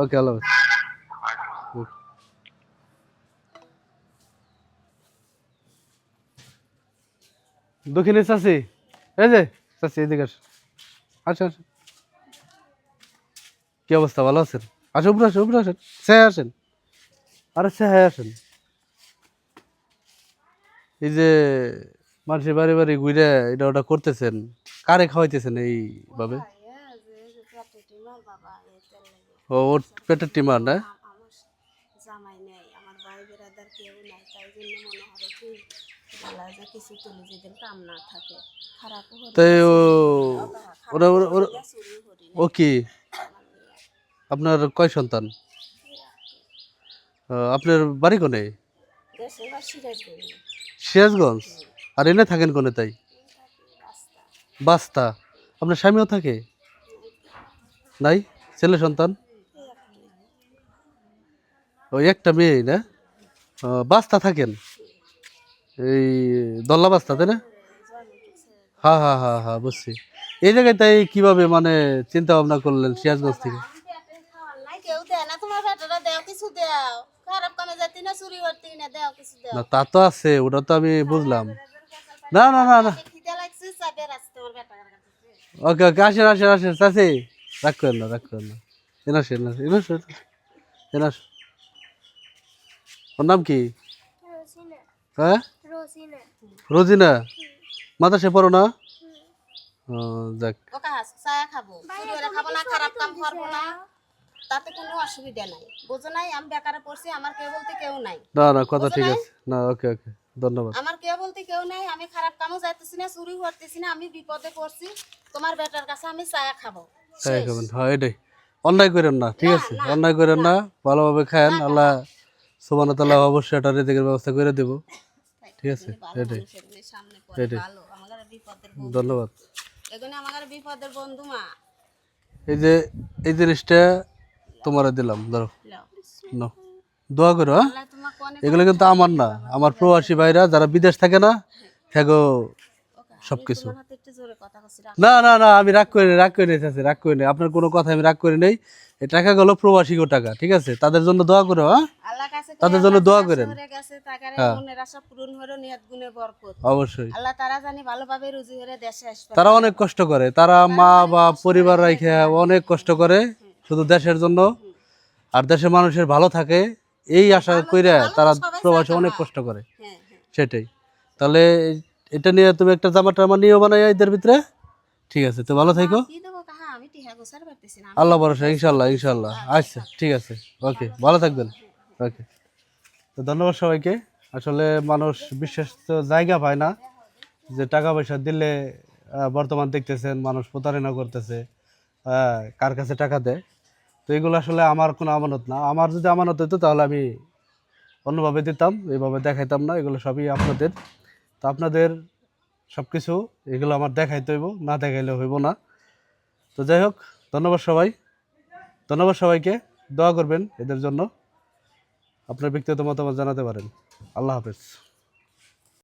ওকে আল্লাহ। দক্ষিণে চাষি এই যে চাষি এদিকে আসেন আসেন আসেন কি অবস্থা? ভালো আছেন? আসেন উপরে আসেন উপরে আসেন। সে আসেন। আরে সে আসেন। এই যে মানুষের বাড়ি বাড়ি ঘুরে এটা ওটা করতেছেন। কারে খাওয়াইতেছেন এইভাবে? ও ওর পেটের টিমার না? জামাই নেই আমার ভাই বেড়াদার কেউ নাই তাই জন্য মনে হবে কি বলা যে কিছু তুলে যেদিন কাম না থাকে। খারাপও তাই ও ওরা ও কি? আপনার কয় সন্তান? আপনার বাড়ি কোনে? সিরাজগঞ্জ। আর এনে থাকেন কোনে তাই? বাস্তা। আপনার স্বামীও থাকে? নাই? ছেলে সন্তান? ওই একটা মেয়ে না? বাস্তা থাকেন? এই দল্লা বাস্তা তাই না? হ্যাঁ হ্যাঁ হ্যাঁ হ্যাঁ বুঝছি। এই জায়গায় তাই কীভাবে মানে চিন্তা ভাবনা করলেন সিরাজগঞ্জ থেকে? না তা তো আছে ওটা তো আমি বুঝলাম। না না না না। ওকে ওকে আসেন আসেন আসেন রাগ করেন না রাগ করেন না। এন আসেন এন আসেন এন আসেন এন আসেন। ওর নাম কি? হ্যাঁ? রোজিনা। মাদ্রাসে পড়ো না? ও, যাক। ওকে হাস চায়া খাব। খাব না খারাপ কাম করব না। তাতে কোনো অসুবিধা নাই। বোঝো নাই আমি বেকারে পড়ছি আমার কেউ বলতে কেউ নাই। না না কথা ঠিক আছে। না ওকে ওকে ধন্যবাদ। আমার কেউ বলতে কেউ নাই আমি খারাপ কামও যাইতেছি না চুরি করতেছি না আমি বিপদে পড়ছি। তোমার বেটার কাছে আমি চায়া খাব। তাই খাবেন হ্যাঁ এটাই। অন্যায় করেন না ঠিক আছে? অন্যায় করেন না। ভালোভাবে খায়েন। আল্লাহ সুবান তাল্লাহ অবশ্যই এটা রেজেকের ব্যবস্থা করে দেবো। ঠিক আছে? এটাই। এটাই। ধন্যবাদ। এই যে এই জিনিসটা তোমার দিলাম ধরো। দোয়া করো হ্যাঁ? এগুলো কিন্তু আমার না। আমার প্রবাসী ভাইরা যারা বিদেশ থাকে না হ্যাগো সবকিছু। না না না আমি রাগ করি রাগ করে চাচি, রাগ করে নেই। আপনার কোনো কথা আমি রাগ করে নেই। এই টাকা গেলো প্রবাসী গো টাকা ঠিক আছে? তাদের জন্য দোয়া করো হ্যাঁ? তাদের জন্য দোয়া করেন। হয়ে। হ্যাঁ। অবশ্যই। তারা হয়ে অনেক কষ্ট করে। তারা মা বা পরিবার রাখে অনেক কষ্ট করে শুধু দেশের জন্য। আর দেশের মানুষের ভালো থাকে এই আশা কইরা তারা প্রবাসে অনেক কষ্ট করে। হ্যাঁ হ্যাঁ। সেটাই। তাহলে এটা নিয়ে তুমি একটা জামা টামা নিয়েও বানাই এদের ভিতরে? ঠিক আছে তো ভালো থাকো। আল্লাহ ভরসা ইনশাল্লাহ ইনশাল্লাহ আচ্ছা ঠিক আছে ওকে ভালো থাকবেন। ওকে। তো ধন্যবাদ সবাইকে। আসলে মানুষ বিশেষ তো জায়গা পায় না যে টাকা পয়সা দিলে বর্তমান দেখতেছেন মানুষ প্রতারণা করতেছে কার কাছে টাকা দেয়। তো এগুলো আসলে আমার কোনো আমানত না। আমার যদি আমানত হতো তাহলে আমি অন্যভাবে দিতাম এইভাবে দেখাইতাম না। এগুলো সবই আপনাদের। তো আপনাদের সব কিছু এগুলো আমার দেখাইতে হইব, না দেখাইলে হইব না। তো যাই হোক, ধন্যবাদ সবাই। ধন্যবাদ সবাইকে। দোয়া করবেন এদের জন্য। আপনার ব্যক্তিগত মতামত জানাতে পারেন। আল্লাহ হাফেজ।